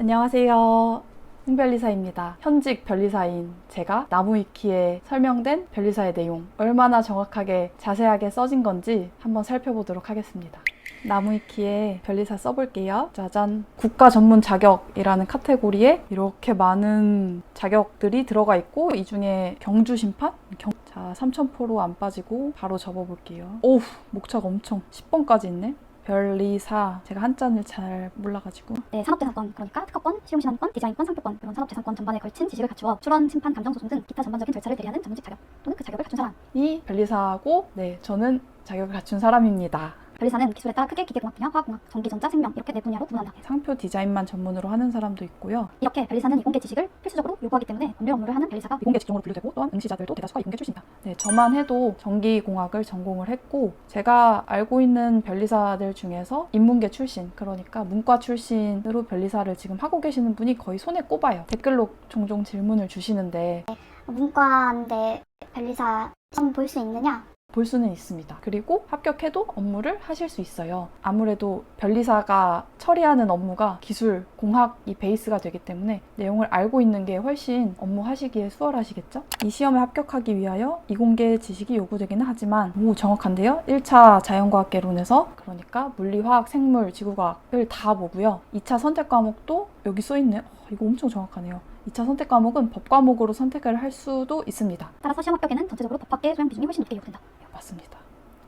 안녕하세요. 홍변리사입니다. 현직 변리사인 제가 나무위키에 설명된 변리사의 내용 얼마나 정확하게 자세하게 써진 건지 한번 살펴보도록 하겠습니다. 나무위키에 변리사 써볼게요. 짜잔. 국가 전문 자격이라는 카테고리에 이렇게 많은 자격들이 들어가 있고 이 중에 경주 심판? 경... 자, 삼천포로 안 빠지고 바로 접어볼게요. 오우, 목차가 엄청 10번까지 있네. 변리사. 제가 한자를 잘 몰라가지고. 네, 산업재산권 그러니까 특허권, 실용시험권, 디자인권, 상표권 이런 산업재산권 전반에 걸친 지식을 갖추어 출원, 심판, 감정소송 등 기타 전반적인 절차를 대리하는 전문직 자격 또는 그 자격을 갖춘 사람. 이 변리사고 네 저는 자격을 갖춘 사람입니다. 변리사는 기술에 따라 크게 기계공학 분야, 화학공학, 전기, 전자, 생명 이렇게 네 분야로 구분한다 상표 디자인만 전문으로 하는 사람도 있고요. 이렇게 변리사는 이공계 지식을 필수적으로 요구하기 때문에 법률 업무를 하는 변리사가 이공계 직종으로 분류되고 또한 응시자들도 대다수가 이공계 출신이다. 네, 저만 해도 전기공학을 전공을 했고 제가 알고 있는 변리사들 중에서 인문계 출신 그러니까 문과 출신으로 변리사를 지금 하고 계시는 분이 거의 손에 꼽아요. 댓글로 종종 질문을 주시는데 문과인데 변리사 시험 볼 수 있느냐? 볼 수는 있습니다. 그리고 합격해도 업무를 하실 수 있어요. 아무래도 변리사가 처리하는 업무가 기술, 공학이 베이스가 되기 때문에 내용을 알고 있는 게 훨씬 업무 하시기에 수월하시겠죠? 이 시험에 합격하기 위하여 이공계 지식이 요구되기는 하지만 오 정확한데요? 1차 자연과학개론에서 그러니까 물리, 화학, 생물, 지구과학을 다 보고요. 2차 선택 과목도 여기 써 있네요. 어, 이거 엄청 정확하네요. 2차 선택 과목은 법 과목으로 선택을 할 수도 있습니다. 따라서 시험 합격에는 전체적으로 법학계 소양 비중이 훨씬 높게 요구된다 맞습니다.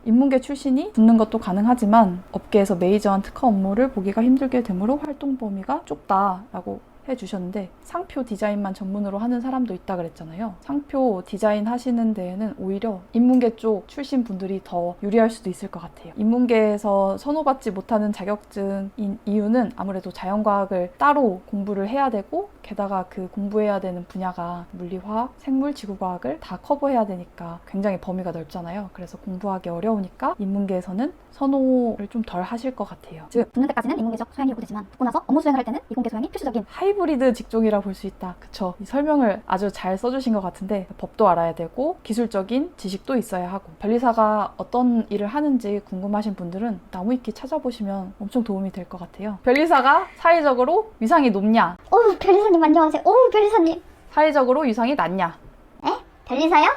인문계 출신이 붙는 것도 가능하지만 업계에서 메이저한 특허 업무를 보기가 힘들게 되므로 활동 범위가 좁다라고 해주셨는데 상표 디자인만 전문으로 하는 사람도 있다 그랬잖아요. 상표 디자인 하시는 데에는 오히려 인문계 쪽 출신 분들이 더 유리할 수도 있을 것 같아요. 인문계에서 선호받지 못하는 자격증인 이유는 아무래도 자연과학을 따로 공부를 해야 되고 게다가 그 공부해야 되는 분야가 물리화학, 생물, 지구과학을 다 커버해야 되니까 굉장히 범위가 넓잖아요. 그래서 공부하기 어려우니까 인문계에서는 선호를 좀 덜 하실 것 같아요. 즉 붙는 때까지는 이공계적 소양이 요구되지만 붙고 나서 업무 수행을 할 때는 이공계 소양이 필수적인 하이 브리드 직종이라 볼 수 있다. 그쵸? 이 설명을 아주 잘 써주신 것 같은데 법도 알아야 되고 기술적인 지식도 있어야 하고 변리사가 어떤 일을 하는지 궁금하신 분들은 나무위키 찾아보시면 엄청 도움이 될 것 같아요. 변리사가 사회적으로 위상이 높냐? 오, 변리사님 안녕하세요. 오, 변리사님. 사회적으로 위상이 낮냐? 변리사요?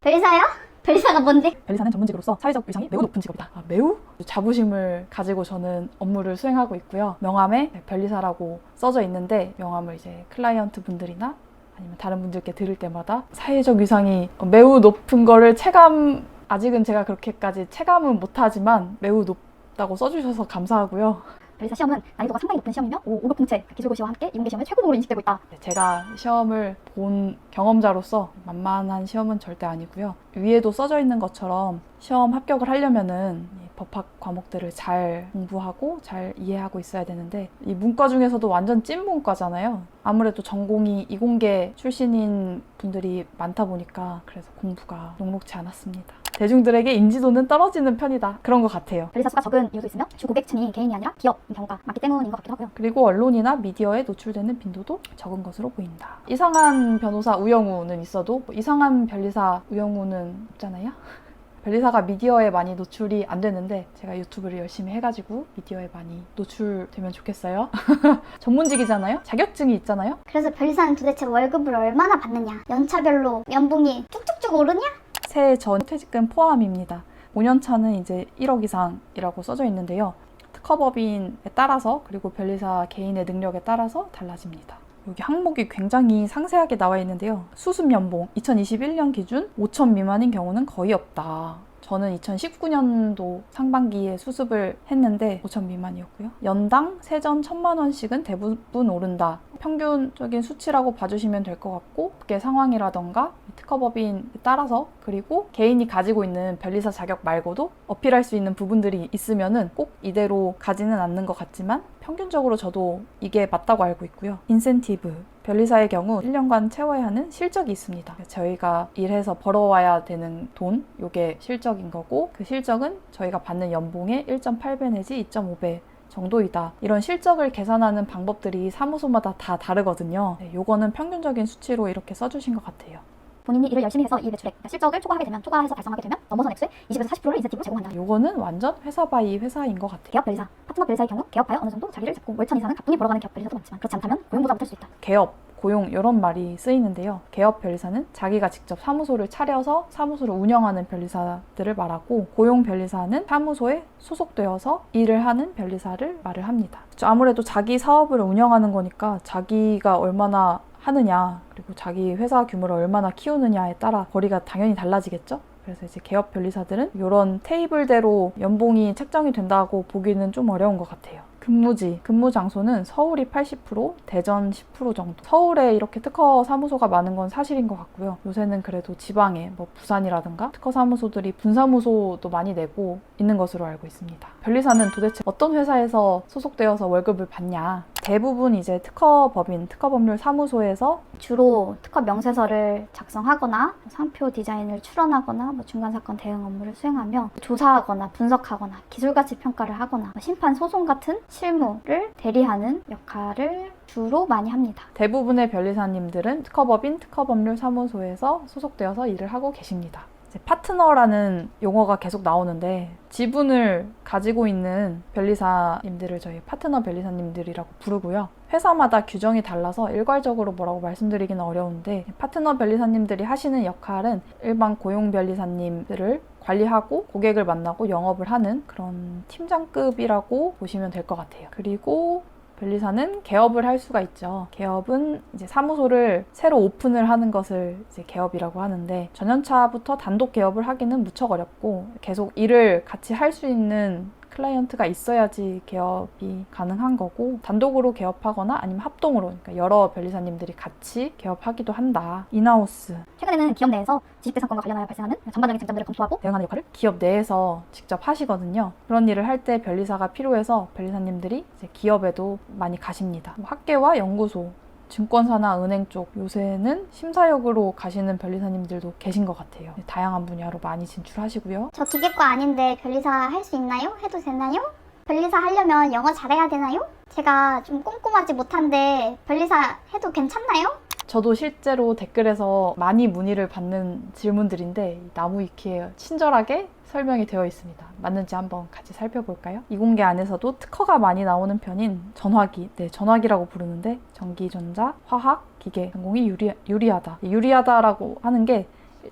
변리사요? 변리사가 뭔데? 변리사는 전문직으로서 사회적 위상이 매우 높은 직업이다. 아, 매우? 자부심을 가지고 저는 업무를 수행하고 있고요. 명함에 변리사라고 써져 있는데 명함을 이제 클라이언트 분들이나 아니면 다른 분들께 드릴 때마다 사회적 위상이 매우 높은 거를 체감 아직은 제가 그렇게까지 체감은 못하지만 매우 높다고 써주셔서 감사하고요. 변리사 시험은 난이도가 상당히 높은 시험이며 오, 5급 통채 기술고시와 함께 이공계 시험의 최고급으로 인식되고 있다 네, 제가 시험을 본 경험자로서 만만한 시험은 절대 아니고요. 위에도 써져 있는 것처럼 시험 합격을 하려면은 이 법학 과목들을 잘 공부하고 잘 이해하고 있어야 되는데 이 문과 중에서도 완전 찐 문과잖아요. 아무래도 전공이 이공계 출신인 분들이 많다 보니까 그래서 공부가 녹록지 않았습니다. 대중들에게 인지도는 떨어지는 편이다. 그런 것 같아요. 변리사 수가 적은 이유도 있으며 주 고객층이 개인이 아니라 기업인 경우가 많기 때문인 것 같기도 하고요 그리고 언론이나 미디어에 노출되는 빈도도 적은 것으로 보인다. 이상한 변호사 우영우는 있어도 뭐 이상한 변리사 우영우는 없잖아요. 변리사가 미디어에 많이 노출이 안 되는데 제가 유튜브를 열심히 해가지고 미디어에 많이 노출되면 좋겠어요. 전문직이잖아요. 자격증이 있잖아요. 그래서 변리사는 도대체 월급을 얼마나 받느냐? 연차별로 연봉이 쭉쭉쭉 오르냐? 새해 전 퇴직금 포함입니다. 5년 차는 이제 1억 이상이라고 써져 있는데요. 특허법인에 따라서 그리고 변리사 개인의 능력에 따라서 달라집니다. 여기 항목이 굉장히 상세하게 나와 있는데요. 수습 연봉 2021년 기준 5천 미만인 경우는 거의 없다. 저는 2019년도 상반기에 수습을 했는데 5천 미만이었고요. 연당 세전 1천만 원씩은 대부분 오른다. 평균적인 수치라고 봐주시면 될 것 같고 그게 상황이라던가 특허법인에 따라서 그리고 개인이 가지고 있는 변리사 자격 말고도 어필할 수 있는 부분들이 있으면은 꼭 이대로 가지는 않는 것 같지만 평균적으로 저도 이게 맞다고 알고 있고요. 인센티브 변리사의 경우 1년간 채워야 하는 실적이 있습니다. 저희가 일해서 벌어와야 되는 돈, 요게 실적인 거고 그 실적은 저희가 받는 연봉의 1.8배 내지 2.5배 정도이다. 이런 실적을 계산하는 방법들이 사무소마다 다 다르거든요. 네, 요거는 평균적인 수치로 이렇게 써주신 것 같아요. 본인이 일을 열심히 해서 이 매출액, 그러니까 실적을 초과하게 되면 초과해서 달성하게 되면 넘어선 액수의 20에서 40%를 인센티브로 제공한다. 요거는 완전 회사 바이 회사인 것 같아요. 개업 변리사, 파트너 변리사의 경우 개업하여 어느 정도 자리를 잡고 월천 이상은 가뿐히 벌어가는 개업 변리사도 많지만 그렇지 않다면 고용보다 못할 수 있다. 개업, 고용 이런 말이 쓰이는데요. 개업 변리사는 자기가 직접 사무소를 차려서 사무소를 운영하는 변리사들을 말하고 고용 변리사는 사무소에 소속되어서 일을 하는 변리사를 말을 합니다. 그쵸, 아무래도 자기 사업을 운영하는 거니까 자기가 얼마나 하느냐 그리고 자기 회사 규모를 얼마나 키우느냐에 따라 거리가 당연히 달라지겠죠. 그래서 이제 개업 변리사들은 이런 테이블대로 연봉이 책정이 된다고 보기는 좀 어려운 것 같아요. 근무지, 근무 장소는 서울이 80%, 대전 10% 정도. 서울에 이렇게 특허 사무소가 많은 건 사실인 것 같고요. 요새는 그래도 지방에 뭐 부산이라든가 특허 사무소들이 분사무소도 많이 내고 있는 것으로 알고 있습니다. 변리사는 도대체 어떤 회사에서 소속되어서 월급을 받냐? 대부분 이제 특허법인, 특허법률 사무소에서 주로 특허 명세서를 작성하거나 상표 디자인을 출원하거나 뭐 중간 사건 대응 업무를 수행하며 조사하거나 분석하거나 기술 가치 평가를 하거나 뭐 심판 소송 같은 실무를 대리하는 역할을 주로 많이 합니다. 대부분의 변리사님들은 특허법인, 특허법률 사무소에서 소속되어서 일을 하고 계십니다. 파트너라는 용어가 계속 나오는데 지분을 가지고 있는 변리사님들을 저희 파트너 변리사님들이라고 부르고요. 회사마다 규정이 달라서 일괄적으로 뭐라고 말씀드리기는 어려운데 파트너 변리사님들이 하시는 역할은 일반 고용 변리사님들을 관리하고 고객을 만나고 영업을 하는 그런 팀장급이라고 보시면 될 것 같아요. 그리고 변리사는 개업을 할 수가 있죠. 개업은 이제 사무소를 새로 오픈을 하는 것을 이제 개업이라고 하는데 전년차부터 단독 개업을 하기는 무척 어렵고 계속 일을 같이 할 수 있는 클라이언트가 있어야지 개업이 가능한 거고 단독으로 개업하거나 아니면 합동으로 그러니까 여러 변리사님들이 같이 개업하기도 한다. 인하우스 최근에는 기업 내에서 지식재산권과 관련하여 발생하는 전반적인 쟁점들을 검토하고 대응하는 역할을 기업 내에서 직접 하시거든요. 그런 일을 할 때 변리사가 필요해서 변리사님들이 이제 기업에도 많이 가십니다. 뭐 학계와 연구소, 증권사나 은행 쪽 요새는 심사역으로 가시는 변리사님들도 계신 것 같아요. 다양한 분야로 많이 진출하시고요. 저 기계과 아닌데 변리사 할 수 있나요? 해도 되나요? 변리사 하려면 영어 잘해야 되나요? 제가 좀 꼼꼼하지 못한데 변리사 해도 괜찮나요? 저도 실제로 댓글에서 많이 문의를 받는 질문들인데 이 나무 위키에 친절하게 설명이 되어 있습니다. 맞는지 한번 같이 살펴볼까요? 이공계 안에서도 특허가 많이 나오는 편인 전화기, 네, 전화기라고 부르는데 전기, 전자, 화학, 기계 전공이 유리, 유리하다. 유리하다라고 하는 게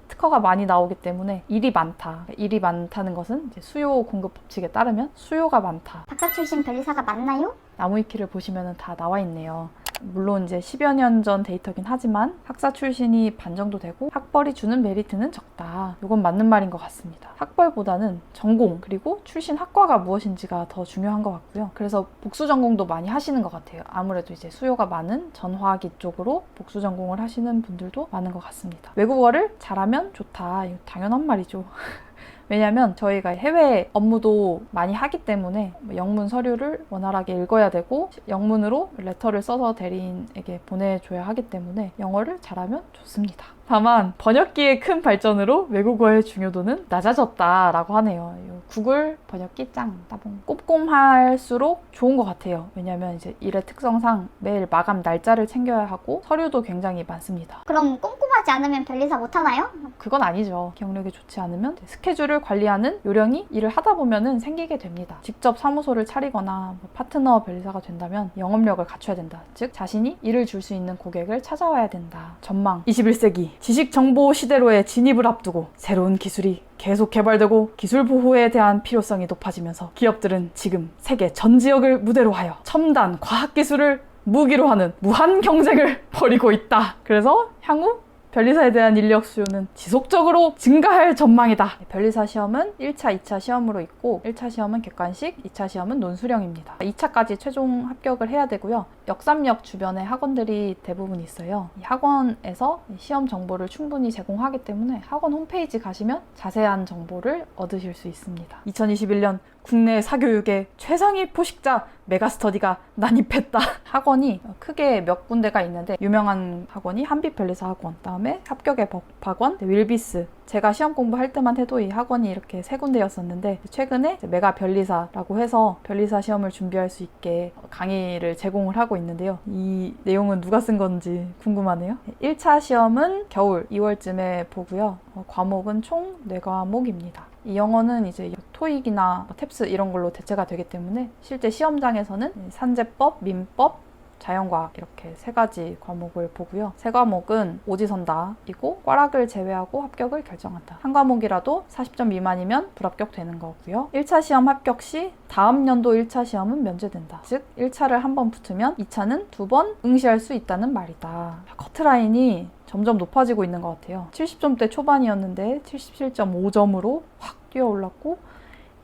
특허가 많이 나오기 때문에 일이 많다. 일이 많다는 것은 수요 공급 법칙에 따르면 수요가 많다. 박사 출신 변리사가 맞나요? 나무위키를 보시면 다 나와 있네요. 물론 이제 10여 년 전 데이터긴 하지만 학사 출신이 반 정도 되고 학벌이 주는 메리트는 적다. 이건 맞는 말인 것 같습니다. 학벌보다는 전공 그리고 출신 학과가 무엇인지가 더 중요한 것 같고요. 그래서 복수 전공도 많이 하시는 것 같아요. 아무래도 이제 수요가 많은 전화기 쪽으로 복수 전공을 하시는 분들도 많은 것 같습니다. 외국어를 잘하면 좋다. 당연한 말이죠. 왜냐면 저희가 해외 업무도 많이 하기 때문에 뭐 영문 서류를 원활하게 읽어야 되고 영문으로 레터를 써서 대리인에게 보내줘야 하기 때문에 영어를 잘하면 좋습니다. 다만 번역기의 큰 발전으로 외국어의 중요도는 낮아졌다라고 하네요. 이 구글 번역기 짱 따봉 꼼꼼할수록 좋은 것 같아요. 왜냐면 이제 일의 특성상 매일 마감 날짜를 챙겨야 하고 서류도 굉장히 많습니다. 그럼 꼼꼼하지 않으면 변리사 못하나요? 그건 아니죠. 기억력이 좋지 않으면 스케줄을 관리하는 요령이 일을 하다 보면은 생기게 됩니다. 직접 사무소를 차리거나 뭐 파트너 변리사가 된다면 영업력을 갖춰야 된다. 즉 자신이 일을 줄 수 있는 고객을 찾아와야 된다. 전망 21세기 지식 정보 시대로의 진입을 앞두고 새로운 기술이 계속 개발되고 기술 보호에 대한 필요성이 높아지면서 기업들은 지금 세계 전 지역을 무대로 하여 첨단 과학 기술을 무기로 하는 무한 경쟁을 벌이고 있다. 그래서 향후 변리사에 대한 인력 수요는 지속적으로 증가할 전망이다. 변리사 시험은 1차, 2차 시험으로 있고 1차 시험은 객관식, 2차 시험은 논수령입니다. 2차까지 최종 합격을 해야 되고요. 역삼역 주변에 학원들이 대부분 있어요. 이 학원에서 시험 정보를 충분히 제공하기 때문에 학원 홈페이지 가시면 자세한 정보를 얻으실 수 있습니다. 2021년 국내 사교육의 최상위 포식자 메가스터디가 난입했다. 학원이 크게 몇 군데가 있는데 유명한 학원이 한빛변리사 학원, 다음에 합격의 법학원, 윌비스. 제가 시험 공부할 때만 해도 이 학원이 이렇게 세 군데였었는데 최근에 메가 변리사라고 해서 변리사 시험을 준비할 수 있게 강의를 제공을 하고 있는데요. 이 내용은 누가 쓴 건지 궁금하네요. 1차 시험은 겨울 2월쯤에 보고요. 어, 과목은 총 4과목입니다. 이 영어는 이제 토익이나 뭐 탭스 이런 걸로 대체가 되기 때문에 실제 시험장에서는 산재법, 민법, 자연과학 이렇게 세 가지 과목을 보고요. 세 과목은 오지선다이고 꽈락을 제외하고 합격을 결정한다. 한 과목이라도 40점 미만이면 불합격 되는 거고요. 1차 시험 합격 시 다음 연도 1차 시험은 면제된다. 즉 1차를 한 번 붙으면 2차는 두 번 응시할 수 있다는 말이다. 커트라인이 점점 높아지고 있는 것 같아요. 70점대 초반이었는데 77.5점으로 확 뛰어 올랐고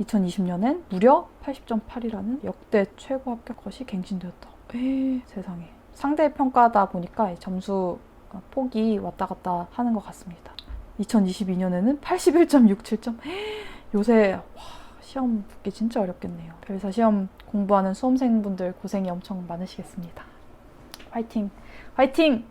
2020년엔 무려 80.8이라는 역대 최고 합격 것이 갱신되었다. 에이, 세상에. 상대 평가다 보니까 이 점수 어, 폭이 왔다 갔다 하는 것 같습니다. 2022년에는 81.67점. 요새 와, 시험 붙기 진짜 어렵겠네요. 별사 시험 공부하는 수험생분들 고생이 엄청 많으시겠습니다. 화이팅! 화이팅!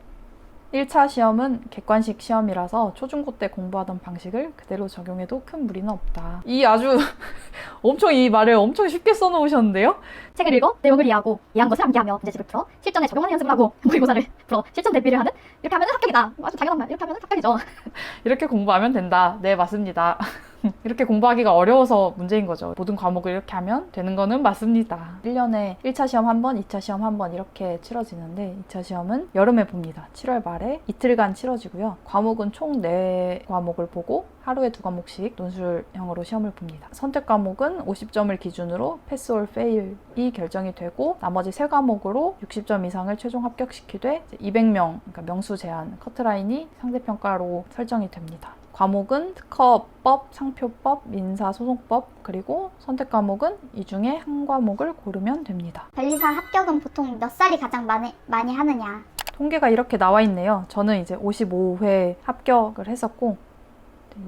1차 시험은 객관식 시험이라서 초중고 때 공부하던 방식을 그대로 적용해도 큰 무리는 없다. 이 아주 엄청 이 말을 엄청 쉽게 써놓으셨는데요? 책을 읽어 내용을 이해하고 이해한 것을 암기하며 문제집을 풀어 실전에 적용하는 연습을 하고 모의고사를 풀어 실전 대비를 하는 이렇게 하면 합격이다. 아주 당연한 말. 이렇게 하면 합격이죠. 이렇게 공부하면 된다. 네, 맞습니다. 이렇게 공부하기가 어려워서 문제인 거죠. 모든 과목을 이렇게 하면 되는 거는 맞습니다. 1년에 1차 시험 한 번, 2차 시험 한 번 이렇게 치러지는데 2차 시험은 여름에 봅니다. 7월 말에 이틀간 치러지고요. 과목은 총 4과목을 보고 하루에 두 과목씩 논술형으로 시험을 봅니다. 선택 과목은 50점을 기준으로 패스 올 페일이 결정이 되고 나머지 세 과목으로 60점 이상을 최종 합격시키되 200명, 그러니까 명수 제한 커트라인이 상대평가로 설정이 됩니다. 과목은 특허법, 상표법, 민사소송법, 그리고 선택 과목은 이 중에 한 과목을 고르면 됩니다. 변리사 합격은 보통 몇 살이 가장 많이, 많이 하느냐? 통계가 이렇게 나와 있네요. 저는 이제 55회 합격을 했었고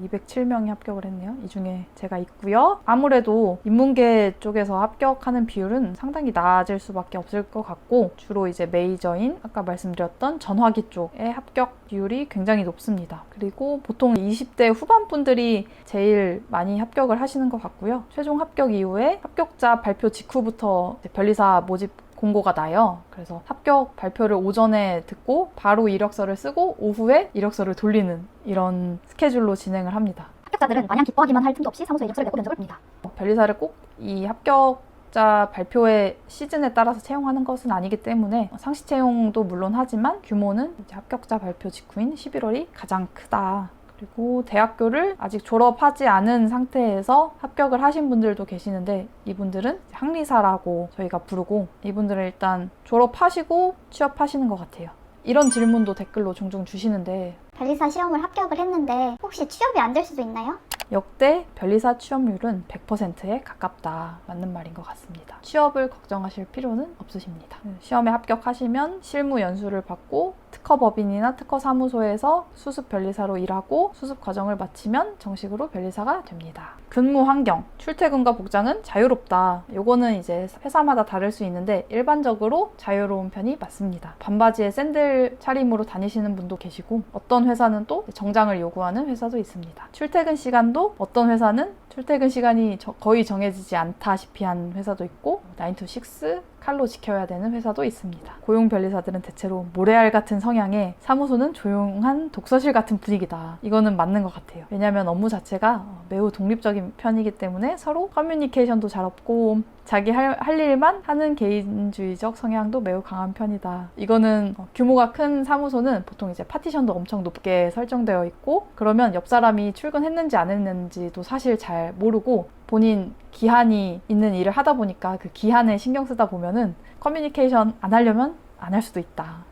207명이 합격을 했네요. 이 중에 제가 있고요. 아무래도 인문계 쪽에서 합격하는 비율은 상당히 낮을 수밖에 없을 것 같고 주로 이제 메이저인 아까 말씀드렸던 전화기 쪽의 합격 비율이 굉장히 높습니다. 그리고 보통 20대 후반 분들이 제일 많이 합격을 하시는 것 같고요. 최종 합격 이후에 합격자 발표 직후부터 변리사 모집 공고가 나요. 그래서 합격 발표를 오전에 듣고 바로 이력서를 쓰고 오후에 이력서를 돌리는 이런 스케줄로 진행을 합니다. 합격자들은 마냥 기뻐하기만 할 틈도 없이 사무소에 이력서를 내고 면접을 봅니다. 변리사를 꼭 이 합격 자 발표의 시즌에 따라서 채용하는 것은 아니기 때문에 상시 채용도 물론 하지만 규모는 이제 합격자 발표 직후인 11월이 가장 크다. 그리고 대학교를 아직 졸업하지 않은 상태에서 합격을 하신 분들도 계시는데 이분들은 학리사라고 저희가 부르고 이분들은 일단 졸업하시고 취업하시는 것 같아요. 이런 질문도 댓글로 종종 주시는데 변리사 시험을 합격을 했는데 혹시 취업이 안 될 수도 있나요? 역대 변리사 취업률은 100%에 가깝다. 맞는 말인 것 같습니다. 취업을 걱정하실 필요는 없으십니다. 시험에 합격하시면 실무 연수를 받고 특허 법인이나 특허 사무소에서 수습 변리사로 일하고 수습 과정을 마치면 정식으로 변리사가 됩니다. 근무 환경, 출퇴근과 복장은 자유롭다. 요거는 이제 회사마다 다를 수 있는데 일반적으로 자유로운 편이 맞습니다. 반바지에 샌들 차림으로 다니시는 분도 계시고 어떤 회사는 또 정장을 요구하는 회사도 있습니다. 출퇴근 시간도 어떤 회사는 출퇴근 시간이 저- 거의 정해지지 않다시피 한 회사도 있고 9 to 6 칼로 지켜야 되는 회사도 있습니다. 고용 변리사들은 대체로 모래알 같은 성향에 사무소는 조용한 독서실 같은 분위기다. 이거는 맞는 것 같아요. 왜냐하면 업무 자체가 매우 독립적인 편이기 때문에 서로 커뮤니케이션도 잘 없고 자기 할, 할 일만 하는 개인주의적 성향도 매우 강한 편이다. 이거는 어, 규모가 큰 사무소는 보통 이제 파티션도 엄청 높게 설정되어 있고 그러면 옆 사람이 출근했는지 안 했는지도 사실 잘 모르고 본인 기한이 있는 일을 하다 보니까 그 기한에 신경 쓰다 보면은 커뮤니케이션 안 하려면 안 할 수도 있다.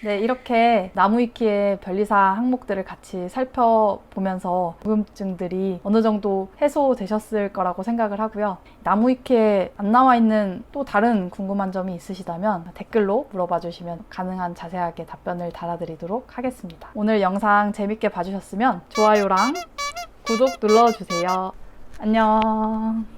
네, 이렇게 나무위키의 변리사 항목들을 같이 살펴보면서 궁금증들이 어느 정도 해소되셨을 거라고 생각을 하고요. 나무위키에 안 나와 있는 또 다른 궁금한 점이 있으시다면 댓글로 물어봐 주시면 가능한 자세하게 답변을 달아드리도록 하겠습니다. 오늘 영상 재밌게 봐주셨으면 좋아요랑 구독 눌러주세요. 안녕.